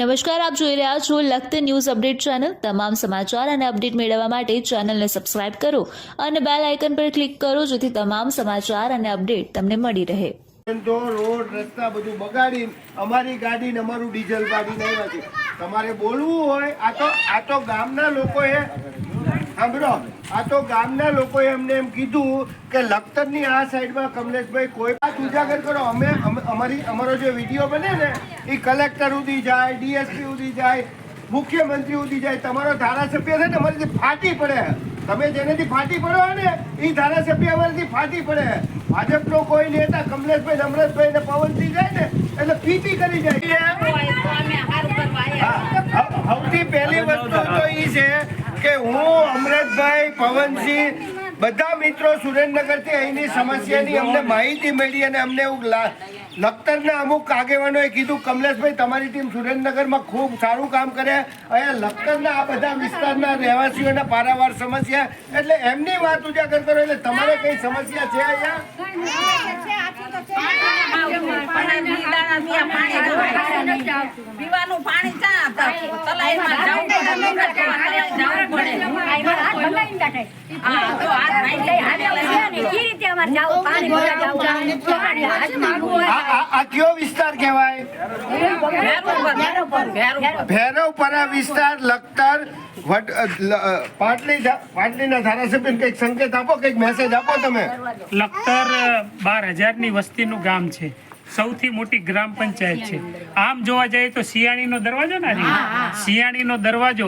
નમસ્કાર, આપ જોઈ રહ્યા છો લખત ન્યૂઝ અપડેટ ચેનલ. તમામ સમાચાર અને અપડેટ મેળવવા માટે ચેનલને સબસ્ક્રાઇબ કરો અને બેલ આઇકન પર ક્લિક કરો જેથી તમામ સમાચાર અને અપડેટ તમને મળી રહે. તો રોડ, રસ્તા બધું બગાડી, અમારી ગાડી ને અમારું ડીઝલ ગાડી છે. તમારે બોલવું હોય, આ તો આ તો ગામના લોકોએ સાંભળો, આ તો ગામના લોકોએ અમને એમ કીધું કે લખતરની આ સાઈડમાં કમલેશભાઈ કોઈ વાત ઉજાગર કરો અમે- અમારી અમારો જે વીડિયો બને ને એ કલેક્ટર સુધી જાય ડીએસપી સુધી જાય મુખ્યમંત્રી સુધી જાય તમારો ધારાસભ્ય છે ને અમારીથી ફાટી પડે. તમે જેનેથી ફાટી પડો ને એ ધારાસભ્ય અમારીથી ફાટી પડે. ભાજપનો કોઈ નેતા કમલેશભાઈ રમરેશભાઈ ને પવનસિંહ જાય ને એટલે પીપી કરી જાય. સૌથી પહેલી વસ્તુ તો એ છે કે હું અમરેશભાઈ પવનસિંહ બધા મિત્રો સુરેન્દ્રનગરથી અહીંની સમસ્યાની અમને માહિતી મળી અને અમને એવું લખતરના અમુક આગેવાનોએ કીધું કમલેશભાઈ તમારી ટીમ સુરેન્દ્રનગરમાં ખૂબ સારું કામ કરે અહીંયા લખતરના આ બધા વિસ્તારના રહેવાસીઓના પારાવાર સમસ્યા એટલે એમની વાત ઉજાગર કરો એટલે તમારે કઈ સમસ્યા છે અહીંયા જવું જવું આ કયો વિસ્તાર કહેવાય? ભેરવપરા વિસ્તાર લખતર પાટલી પાટલીના ધારાસભ્યને કંઈક સંકેત આપો કંઈક મેસેજ આપો તમે. લખતર બાર હજારની વસ્તીનું ગામ છે. સૌથી મોટી ગ્રામ પંચાયત છે. આમ જોવા જઈએ તો સિયાણીનો દરવાજો ને? સિયાણીનો દરવાજો.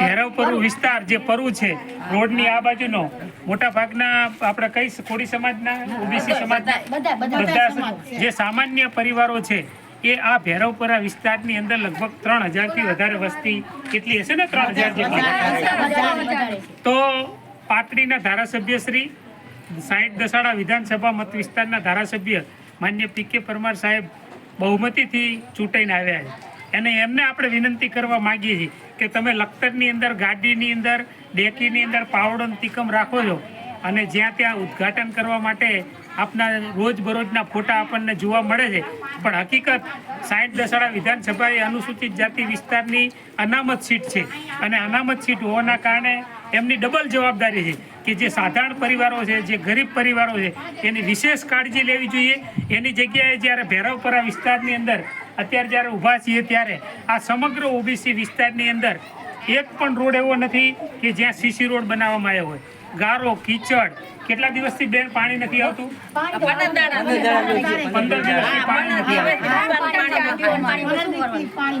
ભેરવપરુ વિસ્તાર જે પરુ છે રોડની આ બાજુનો. મોટા ભાગના આપણે કઈ કોળી સમાજના ઓબીસી સમાજના બધા જે સામાન્ય પરિવારો છે એ આ ભેરવપરા વિસ્તારની અંદર લગભગ ત્રણ હજારથી વધારે વસ્તી કેટલી હશે ને ત્રણ હજાર તો પાટડીના ધારાસભ્ય શ્રી સાઠ દસાડા વિધાનસભા મત વિસ્તારના ધારાસભ્ય માન્ય પી કે પરમાર સાહેબ બહુમતીથી ચૂંટાઈને આવ્યા છે. અને એમને આપણે વિનંતી કરવા માંગીએ છીએ કે તમે લખતરની અંદર, ગાડીની અંદર, ડેકીની અંદર પાવડો તિકમ રાખો છો અને જ્યાં ત્યાં ઉદ્ઘાટન કરવા માટે આપના રોજબરોજના ફોટા આપણને જોવા મળે છે. પણ હકીકત સાઠ દસાડા વિધાનસભા એ અનુસૂચિત જાતિ વિસ્તારની અનામત સીટ છે અને અનામત સીટ હોવાના કારણે એમની ડબલ જવાબદારી છે કે જે સાધારણ પરિવારો છે, જે ગરીબ પરિવારો છે, એની વિશેષ કાળજી લેવી જોઈએ. એની જગ્યાએ જ્યારે ભૈરવપરા વિસ્તારની અંદર અત્યારે જ્યારે ઊભા છીએ ત્યારે આ સમગ્ર ઓબીસી વિસ્તારની અંદર એક પણ રોડ એવો નથી કે જ્યાં સીસી રોડ બનાવવામાં આવ્યો હોય. ગારો, કીચડ, કેટલા દિવસથી બેન પાણી નથી આવતું.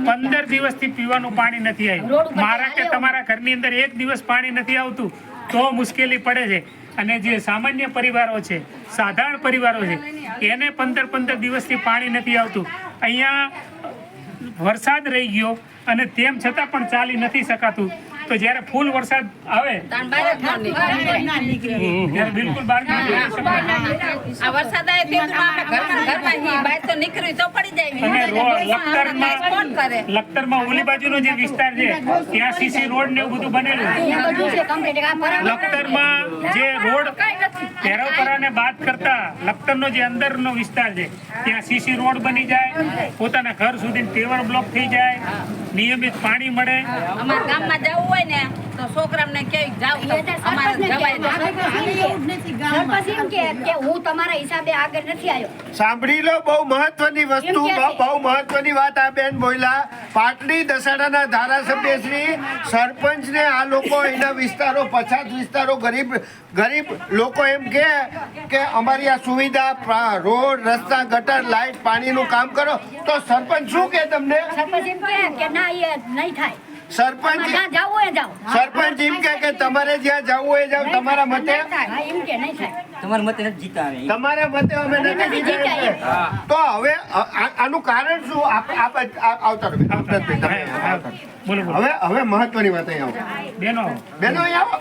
પંદર દિવસથી પીવાનું પાણી નથી આવ્યું. મારા કે તમારા ઘરની અંદર એક દિવસ પાણી નથી આવતું, તો મુશ્કેલી પડે છે. અને જે સામાન્ય પરિવારો છે, સાધારણ પરિવારો છે, એને પંદર પંદર દિવસથી પાણી નથી આવતું. અહીંયા વરસાદ રહી ગયો અને તેમ છતાં પણ ચાલી નથી શકાતું. તો જ્યારે ફૂલ વરસાદ આવે ત્યારે બિલકુલ બહાર. આ વરસાદ આવે તે ઘરમાં ઘરમાં બહાર તો નીકળવી તો પડી જાય. લખતરમાં કોણ કરે? લખતરમાં ઓલી બાજુનો જે વિસ્તાર છે ત્યાં સીસી રોડ ને એવું બધું બનેલું છે. લખતરમાં જે રોડ ભેરવપરાને બાદ કરતા લખતરનો જે અંદરનો વિસ્તાર છે ત્યાં સીસી રોડ બની જાય પોતાના ઘર સુધી પેવર બ્લોક થઈ જાય નિયમિત પાણી મળે. અમારા ગામમાં જવું હોય ને તો છોકરાને ક્યાંય જાવ તો અમારે જવાય હું તમારા હિસાબે આગળ નથી આવ્યો. સાંભળી લો બહુ મહત્વની વસ્તુ બહુ બહુ મહત્વની વાત આ બેન બોલ્યા. પાટડી દસાડાના ધારાસભ્ય શ્રી સરપંચ ને આ લોકો એના વિસ્તારો પછાત વિસ્તારો ગરીબ ગરીબ લોકો એમ કે કે અમારી આ સુવિધા રોડ રસ્તા ગટર લાઈટ પાણીનું કામ કરો. તો સરપંચ શું કે તમને? સરપંચ એમ કે ના એ નહીં થાય. સરપંચ જ્યાં જાવું હોય જાઓ સરપંચ એમ કે કે તમારે જ્યાં જવું હોય જાવ તમારા મતે? એમ કે નહીં થાય. તમારા મતે નથી જીતા આવે તમારા મતે અમે નથી એમ. તો હવે આનું કારણ શું? આપ આપ આવતા હવે હવે મહત્વની વાત અહીં આવો. બેનો બેનો અહીં આવો.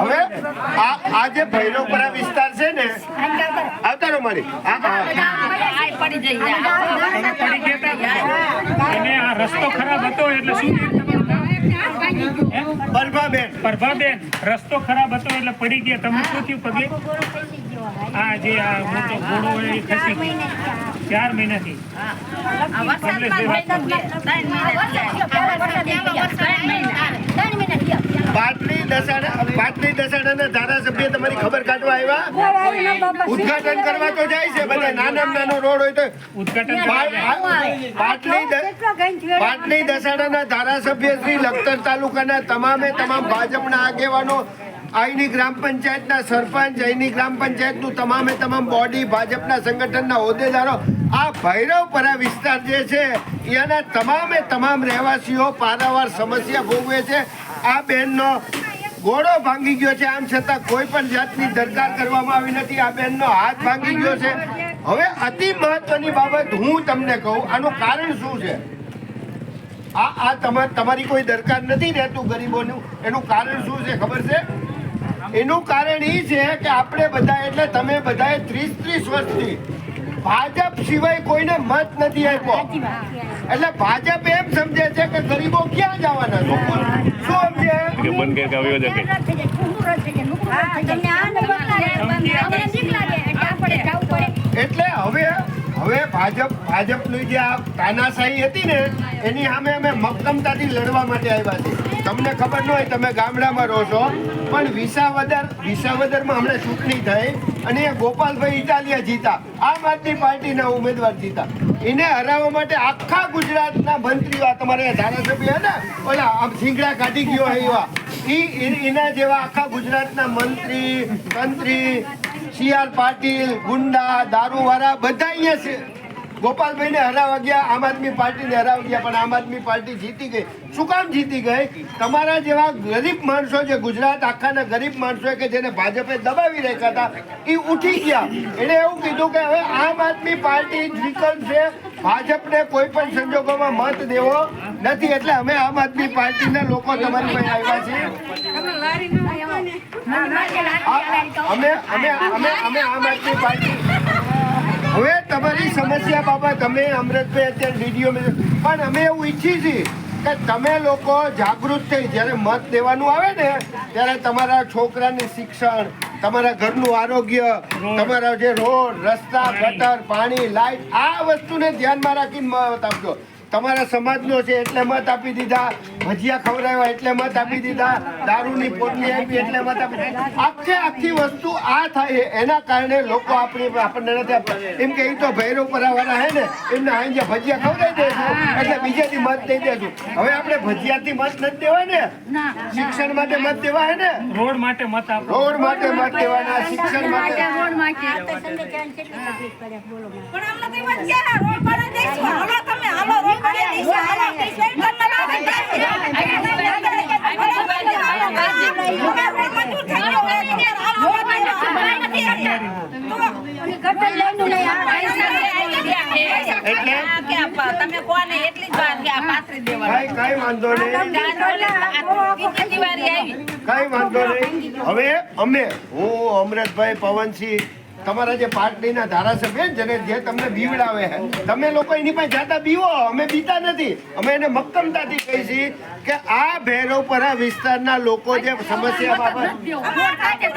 હવે આ આ જે ભૈરવપરા વિસ્તાર છે ને આવતા રહો મારી. પડી જઈએ? અને આ રસ્તો ખરાબ હતો એટલે શું થયું પરભાબેન. રસ્તો ખરાબ હતો એટલે પડી ગયા. તમે શું થયું પગે આ જે આ મોટો ઘોડો એ ખસી ગયો. ચાર મહિનાથી. પાટલી દસાડા પાટલી દસાડાના ધારાસભ્ય તમારી ખબર કાઢવા આવ્યા ઉદ્ઘાટન કરવા તો જાય છે બધા નાના નાનો રોડ હોય તો. પાટલી પાટલી દસાડાના ધારાસભ્ય શ્રી લખતર તાલુકાના તમામે તમામ ભાજપના આગેવાનો અહીંની ગ્રામ પંચાયતના સરપંચ અહીંની ગ્રામ પંચાયતનું તમામે તમામ બોડી ભાજપના સંગઠનના હોદ્દેદારો આ ભૈરવપરા વિસ્તાર જે છે એના તમામે તમામ રહેવાસીઓ પારાવાર સમસ્યા ભોગવે છે. આ બેનનો ઘોડો ભાંગી ગયો છે. આમ છતાં કોઈ પણ જાતની દરકાર કરવામાં આવી નથી. આ બેનનો હાથ ભાંગી ગયો છે. હવે અતિ મહત્વની બાબત હું તમને કહું. આનું કારણ શું છે? આ આ તમાર તમારી કોઈ દરકાર નથી રહેતું ગરીબોનું. એનું કારણ શું છે? ખબર છે? એનું કારણ એ છે કે આપણે બધા એટલે તમે બધાએ ત્રીસ ત્રીસ વર્ષથી ભાજપ સિવાય કોઈને મત નથી આપ્યો. એટલે ભાજપ એમ સમજે છે કે ગરીબો ક્યાં જવાના શું શું સમજે કે બંધ છે કે એટલે હવે હવે ભાજપ ભાજપની જે આ તાનાશાહી હતી ને એની સામે અમે મક્કમતાથી લડવા માટે આવ્યા છીએ. તમને ખબર ન હોય તમે ગામડામાં રહો છો પણ વિસાવદર વિસાવદરમાં હમણાં ચૂંટણી થઈ. અને ગોપાલભાઈ ઇટાલિયા જીતા. આમ આદમી પાર્ટીના ઉમેદવાર જીતા. એને હરાવવા માટે આખા ગુજરાતના મંત્રીઓ તમારે ધારાસભ્ય ને, ઓલા આમ સિંગડા કાઢી ગયો એવા. એના જેવા આખા ગુજરાતના મંત્રી મંત્રી સી આર પાટીલ, ગુંડા, દારૂવાળા બધા અહીંયા છે. ગોપાલભાઈને હરાવા ગયા આમ આદમી પાર્ટીને હરાવા ગયા પણ આમ આદમી પાર્ટી જીતી ગઈ. શું કામ જીતી ગઈ? તમારા જેવા ગરીબ માણસો જે ગુજરાત આખાના ગરીબ માણસો કે જેને ભાજપે દબાવી રાખ્યા હતા એ ઉઠી ગયા. એણે એવું કીધું કે હવે આમ આદમી પાર્ટી છે ભાજપને કોઈ પણ સંજોગોમાં મત દેવો નથી. એટલે અમે આમ આદમી પાર્ટીના લોકો તમારી પાસે આવ્યા છીએ. અમે અમે અમે અમે આમ આદમી પાર્ટી હવે તમારી સમસ્યા બાબત, અમે અમૃતભાઈ અત્યારે વીડિયો પણ અમે એવું ઈચ્છી છીએ કે તમે લોકો જાગૃત થઈ જ્યારે મત દેવાનું આવે ને, ત્યારે તમારા છોકરાને શિક્ષણ, તમારા ઘરનું આરોગ્ય, તમારા જે રોડ, રસ્તા, ગટર, પાણી લાઇટ આ વસ્તુને ધ્યાનમાં રાખીને મત આપજો. તમારા સમાજનો છે એટલે મત આપી દીધા ભજીયા ખવડાવ્યા એટલે મત આપી દીધા દારૂની પોટલી આપી એટલે મત આપી દીધા. આખે આખી વસ્તુ આ થાય છે. એના કારણે લોકો આપણી આપણને નથી આપતા. એમ કે એ તો ભૈરવ પરાવાળા હે ને એમને આજે ભજીયા ખવડાવી દેશું એટલે બીજેથી મત દઈ દેશું હવે આપણે ભજીયાથી મત નથી દેવાય ને? શિક્ષણ માટે મત દેવા હે ને? રોડ માટે મત આપો. રોડ માટે મત દેવાના શિક્ષણ માટે. રોડ માટે. પણ અમને કઈ એમ જ કે રોડ પર દઈશું. તમે, વાંધો નહીં. કેટલી વારી કઈ વાંધો નહીં. હવે અમે હું અમરેશભાઈ પવનસિંહ તમારા જે પાર્ટીના ધારાસભ્ય છે જેને જે તમને બીવડાવે છે તમે લોકો એની પાસે જાતા બીવો અમે બીતા નથી. અમે એને મક્કમતાથી કહી છીએ કે આ ભેરવ પર આ વિસ્તારના લોકો જે સમસ્યા બાબત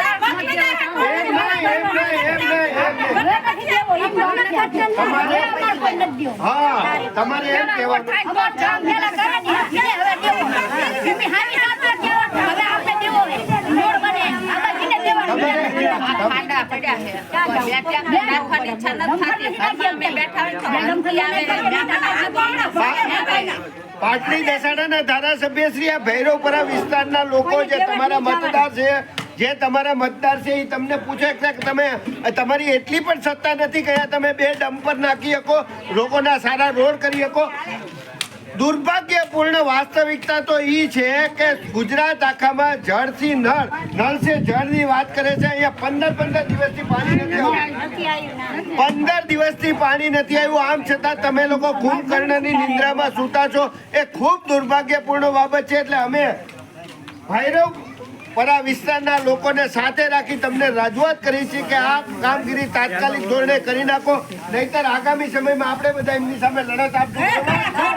હા તમારે એમ કહેવાનું ખાડા પડ્યા છે ધારાસભ્ય શ્રી આ ભૈરવપરા વિસ્તારના લોકો જે તમારા મતદાર છે, જે તમારા મતદાર છે, એ તમને પૂછે કે તમે તમારી એટલી પણ સત્તા નથી કયા તમે બે ડમ્પર નાખી શકો, લોકોના સારા રોડ કરી શકો. દુર્ભાગ્યપૂર્ણ વાસ્તવિકતા તો એ છે કે ગુજરાત આખામાં જળથી નળ નળ છે જળની વાત કરે છે. અહીંયા પંદર પંદર દિવસથી પાણી નથી આવ્યું. પંદર દિવસથી પાણી નથી આવ્યું. આમ છતાં તમે લોકો કુંભકર્ણની નિંદ્રામાં સૂતા છો. એ ખૂબ દુર્ભાગ્યપૂર્ણ બાબત છે. એટલે અમે ભૈરવ પરા વિસ્તારના લોકોને સાથે રાખી તમને રજૂઆત કરી છે કે આ કામગીરી તાત્કાલિક ધોરણે કરી નાખો. નહીતર આગામી સમયમાં આપણે બધા એમની સામે લડત આપશું.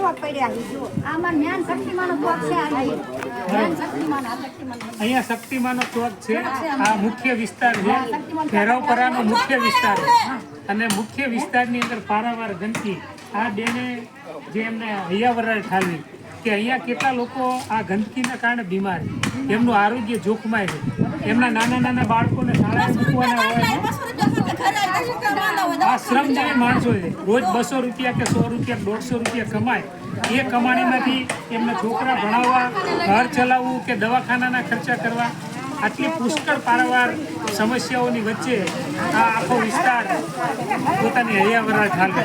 કેવા પડ્યા છે આમાં જ્ઞાન શક્તિમાનો કોક છે આ જ્ઞાન શક્તિમાન આ શક્તિમાન. અહીંયા શક્તિમાનો ચોક છે. આ મુખ્ય વિસ્તાર છે. ભેરવપરાનો મુખ્ય વિસ્તાર. છે અને મુખ્ય વિસ્તારની અંદર પારાવાર ગંદકી. આ બેને જે એમને હૈયાવરાળ ઠાલવી કે અહીંયા કેટલા લોકો આ ગંદકીના કારણે બીમાર એમનું આરોગ્ય જોખમાય છે. એમના નાના નાના બાળકોને આ શ્રમજીવી માણસો રોજ બસો રૂપિયા કે સો રૂપિયા દોઢસો રૂપિયા કમાય. એ કમાણીમાંથી એમને છોકરા ભણાવવા, ઘર ચલાવવું કે દવાખાનાના ખર્ચા કરવા. આટલી પુષ્કળ પારાવાર સમસ્યાઓની વચ્ચે આ આખો વિસ્તાર પોતાની હૈયાવરા ઠાલવે